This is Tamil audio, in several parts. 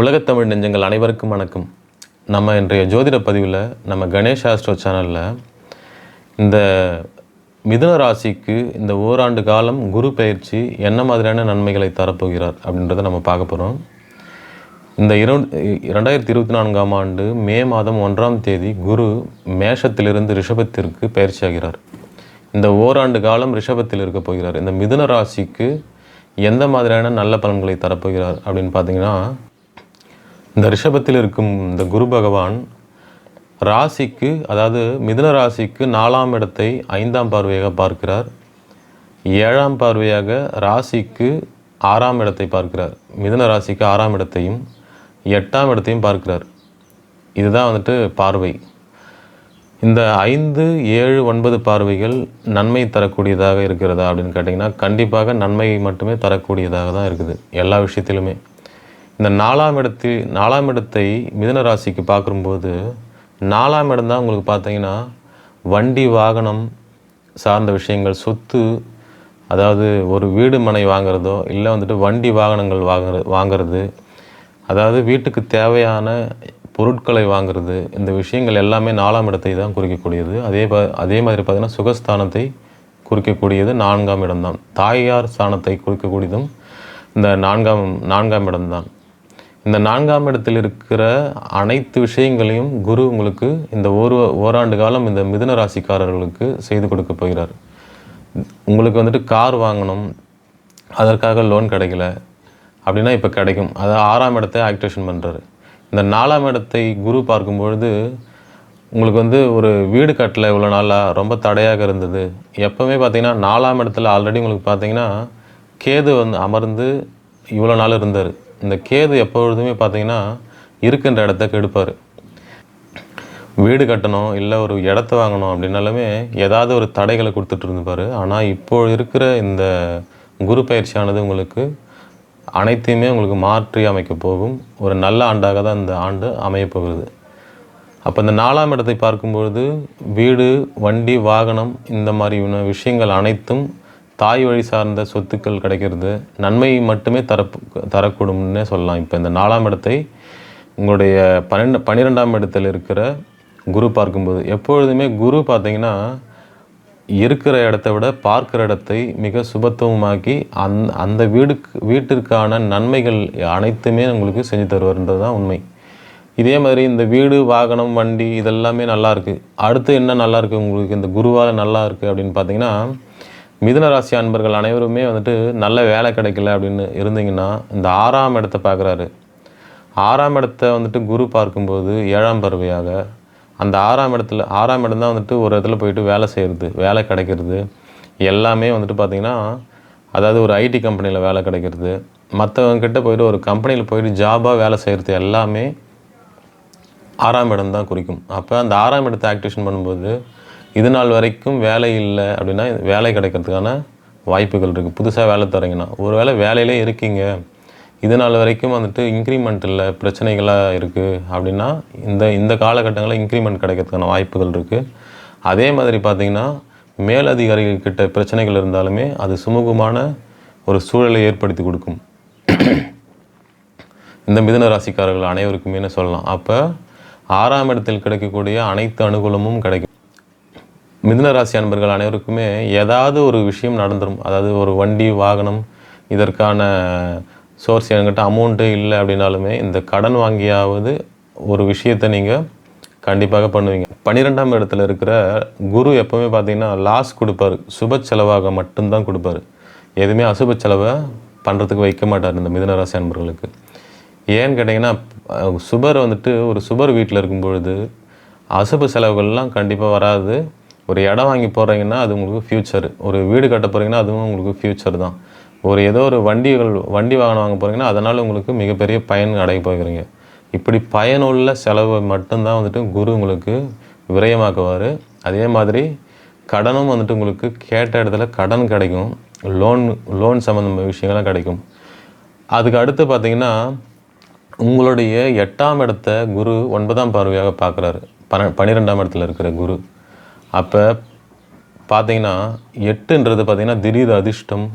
உலகத்தமிழ் நெஞ்சங்கள் அனைவருக்கும் வணக்கம். நம்ம இன்றைய ஜோதிட பதிவில் நம்ம கணேஷ் ஆஸ்ட்ரோ சேனலில் இந்த மிதுன ராசிக்கு இந்த ஓராண்டு காலம் குரு பயிற்சி என்ன மாதிரியான நன்மைகளை தரப்போகிறார் அப்படின்றத நம்ம பார்க்க போகிறோம் இந்த இரு இரண்டாயிரத்தி இருபத்தி நான்காம் ஆண்டு மே மாதம் ஒன்றாம் தேதி குரு மேஷத்திலிருந்து ரிஷபத்திற்கு பயிற்சியாகிறார் இந்த ஓராண்டு காலம் ரிஷபத்தில் இருக்க போகிறார். இந்த மிதுன ராசிக்கு எந்த மாதிரியான நல்ல பலன்களை தரப்போகிறார் அப்படின்னு பார்த்தீங்கன்னா இந்த ரிஷபத்தில் இருக்கும் இந்த குரு பகவான் ராசிக்கு அதாவது மிதுன ராசிக்கு நாலாம் இடத்தை ஐந்தாம் பார்வையாக பார்க்கிறார். ஏழாம் பார்வையாக ராசிக்கு ஆறாம் இடத்தை பார்க்கிறார். மிதுன ராசிக்கு ஆறாம் இடத்தையும் எட்டாம் இடத்தையும் பார்க்கிறார். இதுதான் வந்துட்டு பார்வை. இந்த ஐந்து ஏழு ஒன்பது பார்வைகள் நன்மை தரக்கூடியதாக இருக்கிறதா அப்படின்னு கேட்டிங்கன்னா கண்டிப்பாக நன்மை மட்டுமே தரக்கூடியதாக தான் இருக்குது எல்லா விஷயத்திலுமே. இந்த நாலாம் இடத்தில் நாலாம் இடத்தை மிதன ராசிக்கு பார்க்கும்போது நாலாம் இடம் தான் உங்களுக்கு பார்த்தீங்கன்னா வண்டி வாகனம் சார்ந்த விஷயங்கள் சொத்து அதாவது ஒரு வீடு மனை வாங்குறதோ இல்லை வந்துட்டு வண்டி வாகனங்கள் வாங்குற வாங்குறது அதாவது வீட்டுக்கு தேவையான பொருட்களை வாங்குறது இந்த விஷயங்கள் எல்லாமே நாலாம் இடத்தை தான் குறிக்கக்கூடியது. அதே ப அதே மாதிரி பார்த்தீங்கன்னா சுகஸ்தானத்தை குறிக்கக்கூடியது நான்காம் இடம்தான் தாயார் ஸ்தானத்தை குறிக்கக்கூடியதும் இந்த நான்காம் நான்காம் இடம்தான் இந்த நான்காம் இடத்தில் இருக்கிற அனைத்து விஷயங்களையும் குரு உங்களுக்கு இந்த ஒரு ஓராண்டு காலம் இந்த மிதுன ராசிக்காரர்களுக்கு செய்து கொடுக்க போகிறார். உங்களுக்கு வந்துட்டு கார் வாங்கணும் அதற்காக லோன் கிடைக்கல அப்படின்னா இப்போ கிடைக்கும். அதாவது ஆறாம் இடத்தை ஆக்டிவேஷன் பண்ணுறாரு இந்த நாலாம் இடத்தை குரு பார்க்கும்பொழுது உங்களுக்கு வந்து ஒரு வீடு கட்டல இவ்வளோ நாளாக ரொம்ப தடையாக இருந்தது. எப்போவுமே பார்த்தீங்கன்னா நாலாம் இடத்துல ஆல்ரெடி உங்களுக்கு பார்த்தீங்கன்னா கேது வந்து அமர்ந்து இவ்வளோ நாள் இருந்தார். இந்த கேது எப்பொழுதுமே பார்த்தீங்கன்னா இருக்கின்ற இடத்த கெடுப்பார். வீடு கட்டணும் இல்லை ஒரு இடத்த வாங்கணும் அப்படின்னாலுமே ஏதாவது ஒரு தடைகளை கொடுத்துட்டு இருந்துப்பார். ஆனால் இப்போ இருக்கிற இந்த குரு பயிற்சியானது உங்களுக்கு அனைத்தையுமே உங்களுக்கு மாற்றி அமைக்க போகும். ஒரு நல்ல ஆண்டாக தான் இந்த ஆண்டு அமையப் போகிறது. அப்போ இந்த நாலாம் இடத்தை பார்க்கும்பொழுது வீடு வண்டி வாகனம் இந்த மாதிரியான விஷயங்கள் அனைத்தும் தாய் வழி சார்ந்த சொத்துக்கள் கிடைக்கிறது. நன்மை மட்டுமே தர தரக்கூடும்னே சொல்லலாம். இப்போ இந்த நாலாம் இடத்தை உங்களுடைய பன்னெண்டு பன்னிரெண்டாம் இடத்தில் இருக்கிற குரு பார்க்கும்போது எப்பொழுதுமே குரு பார்த்தீங்கன்னா இருக்கிற இடத்த விட பார்க்குற இடத்தை மிக சுபத்துவமாக்கி அந் அந்த வீடுக்கு வீட்டிற்கான நன்மைகள் அனைத்துமே உங்களுக்கு செஞ்சு தருவார்ன்றது தான் உண்மை. இதே மாதிரி இந்த வீடு வாகனம் வண்டி இதெல்லாமே நல்லாயிருக்கு அடுத்து என்ன நல்லாயிருக்கு உங்களுக்கு இந்த குருவால் நல்லா இருக்குது அப்படின்னு பார்த்தீங்கன்னா மிதுன ராசி அன்பர்கள் அனைவருமே வந்துட்டு நல்ல வேலை கிடைக்கல அப்படின்னு இருந்தீங்கன்னா இந்த ஆறாம் இடத்தை பார்க்குறாரு. ஆறாம் இடத்த வந்துட்டு குரு பார்க்கும்போது ஏழாம் பறவையாக அந்த ஆறாம் இடத்துல ஆறாம் இடம் தான் வந்துட்டு ஒரு இடத்துல போயிட்டு வேலை செய்கிறது வேலை கிடைக்கிறது. எல்லாமே வந்துட்டு பார்த்திங்கன்னா அதாவது ஒரு ஐடி கம்பெனியில் வேலை கிடைக்கிறது. மற்றவங்கக்கிட்ட போயிட்டு ஒரு கம்பெனியில் போயிட்டு ஜாபாக வேலை செய்கிறது எல்லாமே ஆறாம் இடம் தான் குறிக்கும். அப்போ அந்த ஆறாம் இடத்தை ஆக்டிவேஷன் பண்ணும்போது இது நாள் வரைக்கும் வேலை இல்லை அப்படின்னா வேலை கிடைக்கிறதுக்கான வாய்ப்புகள் இருக்குது புதுசாக வேலை தரீங்கன்னா ஒரு வேளை வேலையிலே இருக்கீங்க. இது நாள் வரைக்கும் வந்துட்டு இன்க்ரிமெண்ட் இல்லை பிரச்சனைகளாக இருக்குது அப்படின்னா இந்த இந்த காலகட்டங்களில் இன்க்ரிமெண்ட் கிடைக்கிறதுக்கான வாய்ப்புகள் இருக்குது அதே மாதிரி பார்த்திங்கன்னா மேலதிகாரிகள்கிட்ட பிரச்சனைகள் இருந்தாலுமே அது சுமூகமான ஒரு சூழலை ஏற்படுத்தி கொடுக்கும். இந்த மிதுன ராசிக்காரர்கள் அனைவருக்குமே சொல்லலாம். அப்போ ஆறாம் இடத்தில் கிடைக்கக்கூடிய அனைத்து அனுகூலமும் கிடைக்கும். மிதுனராசி அன்பர்கள் அனைவருக்குமே ஏதாவது ஒரு விஷயம் நடந்துடும் அதாவது ஒரு வண்டி வாகனம் இதற்கான சோர்ஸ் என்கிட்ட அமௌண்ட்டு இல்லை அப்படின்னாலுமே இந்த கடன் வாங்கியாவது ஒரு விஷயத்தை நீங்கள் கண்டிப்பாக பண்ணுவீங்க. பன்னிரெண்டாம் இடத்துல இருக்கிற குரு எப்போவுமே பார்த்தீங்கன்னா லாஸ் கொடுப்பாரு. சுப செலவாக மட்டும்தான் கொடுப்பாரு. எதுவுமே அசுப செலவை பண்ணுறதுக்கு வைக்க மாட்டார் இந்த மிதுனராசி அன்பர்களுக்கு. ஏன்னு கேட்டிங்கன்னா சுபர் வந்துட்டு ஒரு சுபர் வீட்டில் இருக்கும் பொழுது அசுப செலவுகள்லாம் கண்டிப்பாக வராது. ஒரு இடம் வாங்கி போகிறீங்கன்னா அது உங்களுக்கு ஃப்யூச்சர் ஒரு வீடு கட்ட போகிறீங்கன்னா அதுவும் உங்களுக்கு ஃப்யூச்சர் தான். ஒரு ஏதோ ஒரு வண்டிகள் வண்டி வாகனம் வாங்க போகிறீங்கன்னா அதனால் உங்களுக்கு மிகப்பெரிய பயன் அடைய போகிறீங்க. இப்படி பயனுள்ள செலவு மட்டும்தான் வந்துட்டு குரு உங்களுக்கு விரயமாக்குவார். அதே மாதிரி கடனும் வந்துட்டு உங்களுக்கு கேட்ட இடத்துல கடன் கிடைக்கும். லோன் லோன் சம்மந்தமான விஷயங்கள்லாம் கிடைக்கும். அதுக்கு அடுத்து பார்த்தீங்கன்னா உங்களுடைய எட்டாம் இடத்த குரு ஒன்பதாம் பார்வையாக பார்க்குறாரு. பன பன்னிரெண்டாம் இடத்துல இருக்கிற குரு. அப்போ பார்த்தீங்கன்னா எட்டுன்றது பார்த்திங்கன்னா திடீர் அதிர்ஷ்டம்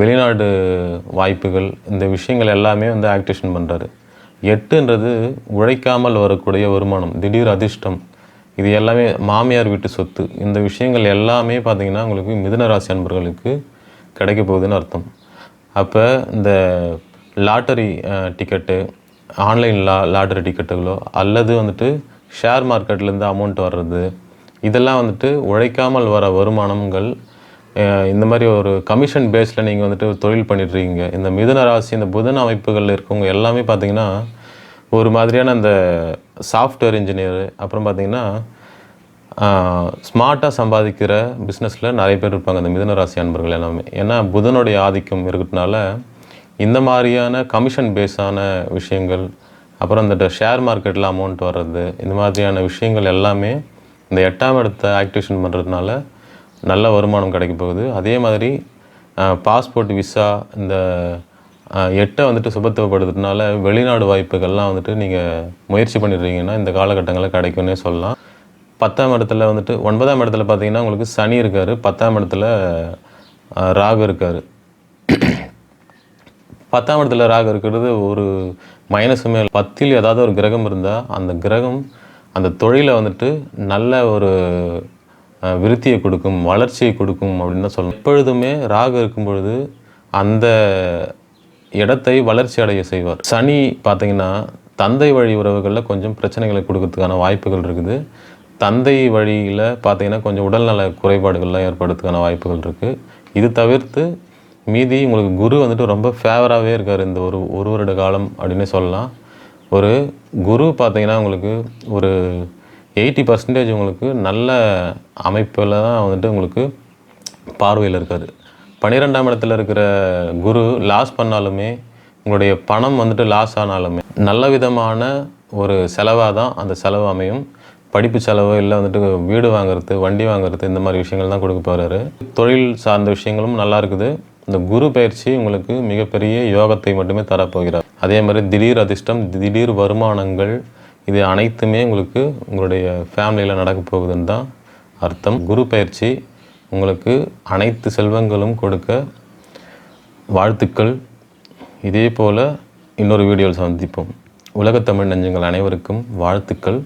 வெளிநாடு வாய்ப்புகள் இந்த விஷயங்கள் எல்லாமே வந்து ஆக்டிவேஷன் பண்ணுறாரு எட்டுன்றது உழைக்காமல் வரக்கூடிய வருமானம் திடீர் அதிர்ஷ்டம். இது எல்லாமே மாமியார் வீட்டு சொத்து. இந்த விஷயங்கள் எல்லாமே பார்த்தீங்கன்னா உங்களுக்கு மிதுன ராசி அன்பர்களுக்கு கிடைக்க போகுதுன்னு அர்த்தம். அப்போ இந்த லாட்டரி டிக்கெட்டு ஆன்லைன் லா லாட்டரி டிக்கெட்டுகளோ அல்லது வந்துட்டு ஷேர் மார்க்கெட்லேருந்து அமௌண்ட் வர்றது இதெல்லாம் வந்துட்டு உழைக்காமல் வர வருமானங்கள் இந்த மாதிரி ஒரு கமிஷன் பேஸில் நீங்கள் வந்துட்டு தொழில் பண்ணிட்டு இருக்கீங்க இந்த மிதுன ராசி இந்த புதன் அமைப்புகளில் இருக்கவங்க எல்லாமே பார்த்தீங்கன்னா ஒரு மாதிரியான அந்த சாஃப்ட்வேர் இன்ஜினியர் அப்புறம் பார்த்திங்கன்னா ஸ்மார்ட்டாக சம்பாதிக்கிற பிஸ்னஸில் நிறைய பேர் இருப்பாங்க இந்த மிதுன ராசி அன்பர்கள் எல்லாமே. ஏன்னா புதனுடைய ஆதிக்கம் இருக்கிறதுனால இந்த மாதிரியான கமிஷன் பேஸான விஷயங்கள் அப்புறம் இந்த ஷேர் மார்க்கெட்டில் அமௌண்ட் வர்றது இந்த மாதிரியான விஷயங்கள் எல்லாமே இந்த எட்டாம் இடத்தை ஆக்டிவேஷன் பண்ணுறதுனால நல்ல வருமானம் கிடைக்க போகுது. அதே மாதிரி பாஸ்போர்ட் விசா இந்த எட்டை வந்துட்டு சுபத்துவப்படுறதுனால வெளிநாடு வாய்ப்புகள்லாம் வந்துட்டு நீங்கள் முயற்சி பண்ணிடுறீங்கன்னா இந்த காலகட்டங்களில் கிடைக்கும்னே சொல்லலாம். பத்தாம் இடத்துல வந்துட்டு ஒன்பதாம் இடத்துல பார்த்தீங்கன்னா உங்களுக்கு சனி இருக்கார். பத்தாம் இடத்துல ராகு இருக்கார். பத்தாம் இடத்துல ராகு இருக்கிறது ஒரு மைனஸுமே பத்தில் ஏதாவது ஒரு கிரகம் இருந்தால் அந்த கிரகம் அந்த தொழிலை வந்துட்டு நல்ல ஒரு விருத்தியை கொடுக்கும் வளர்ச்சியை கொடுக்கும் அப்படின்னு தான் சொல்லணும். எப்பொழுதுமே ராகு இருக்கும் பொழுது அந்த இடத்தை வளர்ச்சி அடைய செய்வார். சனி பார்த்தீங்கன்னா தந்தை வழி உறவுகளில் கொஞ்சம் பிரச்சனைகளை கொடுக்கறதுக்கான வாய்ப்புகள் இருக்குது. தந்தை வழியில் பார்த்தீங்கன்னா கொஞ்சம் உடல்நல குறைபாடுகள்லாம் ஏற்படுறதுக்கான வாய்ப்புகள் இருக்குது இது தவிர்த்து மீதி உங்களுக்கு குரு வந்துட்டு ரொம்ப ஃபேவராகவே இருக்கார் இந்த ஒரு ஒரு வருட காலம் அப்படின்னே சொல்லலாம். ஒரு குரு பார்த்தீங்கன்னா உங்களுக்கு ஒரு எயிட்டி பர்சன்டேஜ் உங்களுக்கு நல்ல அமைப்பில் தான் வந்துட்டு உங்களுக்கு பார்வையில் இருக்கார். பன்னிரெண்டாம் இடத்துல இருக்கிற குரு லாஸ் பண்ணாலுமே உங்களுடைய பணம் வந்துட்டு லாஸ் ஆனாலுமே நல்ல விதமான ஒரு செலவாக தான் அந்த செலவு அமையும். படிப்பு செலவு இல்லை வந்துட்டு வீடு வாங்குறது வண்டி வாங்குறது இந்த மாதிரி விஷயங்கள் தான் கொடுக்க போகிறாரு தொழில் சார்ந்த விஷயங்களும் நல்லா இருக்குது. இந்த குரு பயிற்சி உங்களுக்கு மிகப்பெரிய யோகத்தை மட்டுமே தரப்போகிறார். அதே மாதிரி திடீர் அதிர்ஷ்டம் திடீர் வருமானங்கள் இது அனைத்துமே உங்களுக்கு உங்களுடைய ஃபேமிலியில் நடக்க போகுதுன்னு தான் அர்த்தம். குரு பயிற்சி உங்களுக்கு அனைத்து செல்வங்களும் கொடுக்க வாழ்த்துக்கள். இதே போல் இன்னொரு வீடியோவில் சந்திப்போம். உலகத்தமிழ் நெஞ்சங்கள் அனைவருக்கும் வாழ்த்துக்கள்.